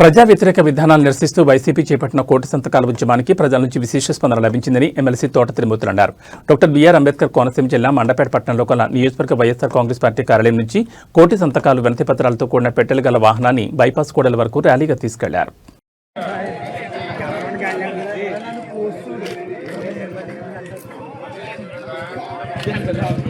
ప్రజా వ్యతిరేక విధానాలు నిరసిస్తూ వైసీపీ చేపట్టిన కోటి సంతకాల ఉద్యమానికి ప్రజల నుంచి విశేష స్పందన లభించిందని ఎమ్మెల్సీ తోట తిరుమూర్తులు అన్నారు. డాక్టర్ బీఆర్ అంబేద్కర్ కోనసీమ జిల్లా మండపేట పట్టణంలో గల నియోజకవర్గ వైఎస్ఆర్ కాంగ్రెస్ పార్టీ కార్యాలయం నుంచి కోటి సంతకాలు వినతి పత్రాలతో కూడిన పెట్టెలు గల వాహనాన్ని బైపాస్ కూడల వరకు ర్యాలీగా తీసుకెళ్ళారు. రెండు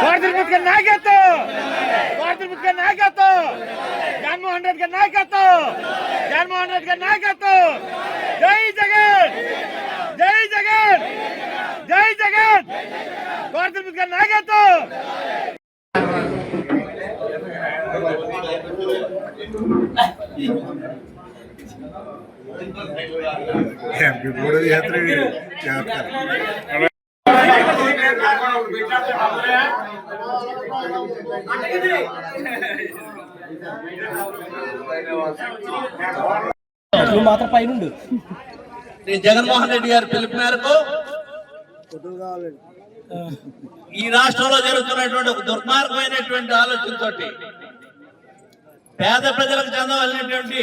భారతీయ ముఖ్య నాయకత్వం భారతీయ ముఖ్య నాయకత్వం జగన్మోహన్ రెడ్డి గారి నాయకత్వం జగన్మోహన్ రెడ్డి గారి నాయకత్వం జై జగన్ జై జగన్ జై ముఖ్య నాయకత్వం! కూడా చేస్తారు నువ్వు మాత్రం పైనుండు. శ్రీ జగన్మోహన్ రెడ్డి గారి పిలుపు మేరకు ఈ రాష్ట్రంలో జరుగుతున్నటువంటి ఒక దుర్మార్గమైనటువంటి ఆలోచనతోటి పేద ప్రజలకు చెందవలసినటువంటి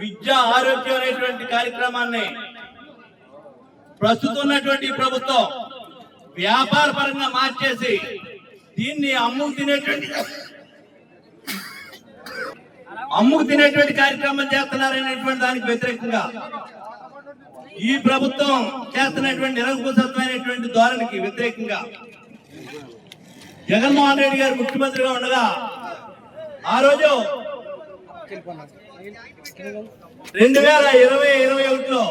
విద్య ఆరోగ్యం అనేటువంటి కార్యక్రమాన్ని ప్రస్తుతం ఉన్నటువంటి ప్రభుత్వం వ్యాపార పరంగా మార్చేసి దీన్ని అమ్ముకు తినేటువంటి అమ్ముకు తినేటువంటి కార్యక్రమం చేస్తున్నారనేటువంటి దానికి వ్యతిరేకంగా ఈ ప్రభుత్వం చేస్తున్నటువంటి నిరంకుశత్వమైనటువంటి ధోరణికి వ్యతిరేకంగా జగన్మోహన్ రెడ్డి గారు ముఖ్యమంత్రిగా ఉండగా ఆ రోజు రెండు వేల ఇరవై ఇరవై ఒకటిలో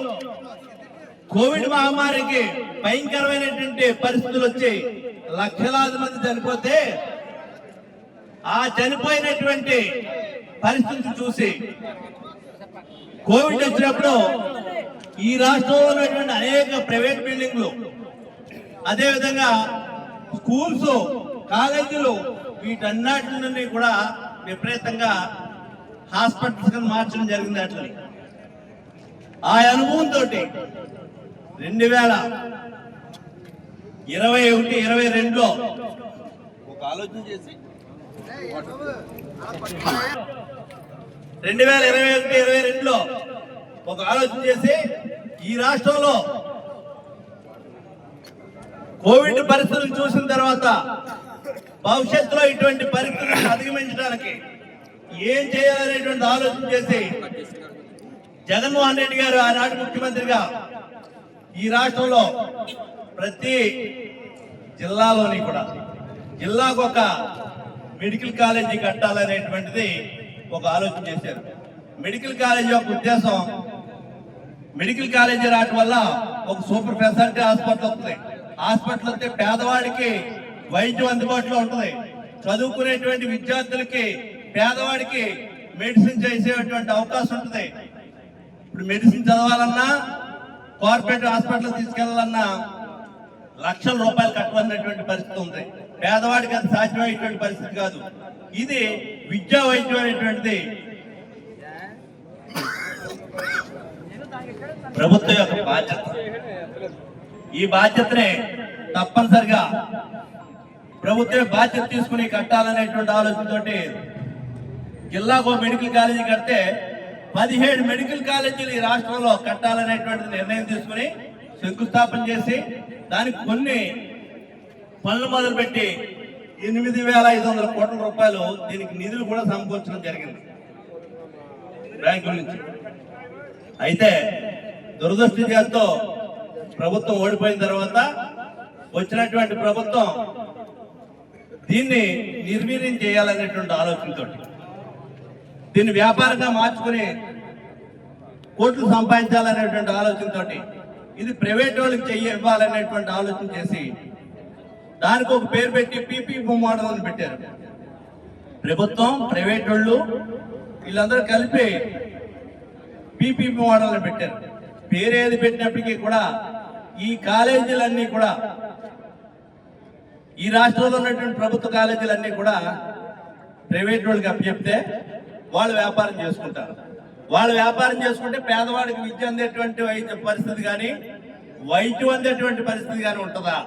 కోవిడ్ మహమ్మారికి భయంకరమైనటువంటి పరిస్థితులు వచ్చి లక్షలాది మంది చనిపోతే ఆ చనిపోయినటువంటి పరిస్థితి చూసి కోవిడ్ వచ్చినప్పుడు ఈ రాష్ట్రంలో ఉన్నటువంటి అనేక ప్రైవేట్ బిల్డింగ్లు అదేవిధంగా స్కూల్స్ కాలేజీలు వీటన్నిటి నుండి కూడా విపరీతంగా హాస్పిటల్స్ కింద మార్చడం జరిగింది అట్లని. ఆ అనుభవంతో రెండు వేల ఇరవై ఒకటి ఇరవై రెండులో ఒక ఆలోచన చేసి రెండు వేల ఇరవై ఒకటి ఇరవై రెండులో ఒక ఆలోచన చేసి ఈ రాష్ట్రంలో కోవిడ్ పరిస్థితులు చూసిన తర్వాత భవిష్యత్తులో ఇటువంటి పరిస్థితులను అధిగమించడానికి ఏం చేయాలనేటువంటి ఆలోచన చేసి జగన్మోహన్ రెడ్డి గారు ఆనాటి ముఖ్యమంత్రిగా ఈ రాష్ట్రంలో ప్రతి జిల్లాలోని కూడా జిల్లాకు ఒక మెడికల్ కాలేజీ కట్టాలనేటువంటిది ఒక ఆలోచన చేశారు. మెడికల్ కాలేజీ యొక్క ఉద్దేశం మెడికల్ కాలేజీ రావటం వల్ల ఒక సూపర్ స్పెషాలిటీ హాస్పిటల్ వస్తుంది. హాస్పిటల్ వస్తే పేదవాడికి వైద్యం అందుబాటులో ఉంటుంది. చదువుకునేటువంటి విద్యార్థులకి పేదవాడికి మెడిసిన్ చేసేటువంటి అవకాశం ఉంటుంది. ఇప్పుడు మెడిసిన్ చదవాలన్నా కార్పొరేట్ హాస్పిటల్ తీసుకెళ్ళాలన్నా లక్షల రూపాయలు కట్టవలసినటువంటి పరిస్థితి ఉంది. పేదవాడికి అది సాధ్యమయ్యేటువంటి పరిస్థితి కాదు. ఇది విద్యా వైద్యం అనేటువంటిది ప్రభుత్వం యొక్క బాధ్యత. ఈ బాధ్యతనే తప్పనిసరిగా ప్రభుత్వం బాధ్యత తీసుకుని కట్టాలనేటువంటి ఆలోచనతోటి జిల్లాకు మెడికల్ కాలేజీ కడితే పదిహేడు మెడికల్ కాలేజీలు ఈ రాష్ట్రంలో కట్టాలనేటువంటి నిర్ణయం తీసుకుని శంకుస్థాపన చేసి దానికి కొన్ని పనులు మొదలుపెట్టి ఎనిమిది వేల ఐదు వందల కోట్ల రూపాయలు దీనికి నిధులు కూడా సమకూర్చడం జరిగింది. బ్యాంకుల నుంచి. అయితే దురదృష్టి ప్రభుత్వం ఓడిపోయిన తర్వాత వచ్చినటువంటి ప్రభుత్వం దీన్ని నిర్వీర్యం చేయాలనేటువంటి ఆలోచనతో దీన్ని వ్యాపారంగా మార్చుకుని కోట్లు సంపాదించాలనేటువంటి ఆలోచనతో ఇది ప్రైవేట్ వాళ్ళకి చెయ్యి ఇవ్వాలనేటువంటి ఆలోచన చేసి దానికి ఒక పేరు పెట్టి పీపీ మోడల్ అని పెట్టారు. ప్రభుత్వం ప్రైవేట్ వాళ్ళు వీళ్ళందరూ కలిపి పీపీపీ మోడల్ని పెట్టారు. పేరేది పెట్టినప్పటికీ కూడా ఈ కాలేజీలన్నీ కూడా ఈ రాష్ట్రంలో ఉన్నటువంటి ప్రభుత్వ కాలేజీలన్నీ కూడా ప్రైవేట్ వాళ్ళకి అప్పచెప్తే వాళ్ళు వ్యాపారం చేసుకుంటారు. వాళ్ళు వ్యాపారం చేసుకుంటే పేదవాడికి విద్య అందేటువంటి పరిస్థితి కానీ వైద్యం అందేటువంటి పరిస్థితి కానీ ఉంటుందా?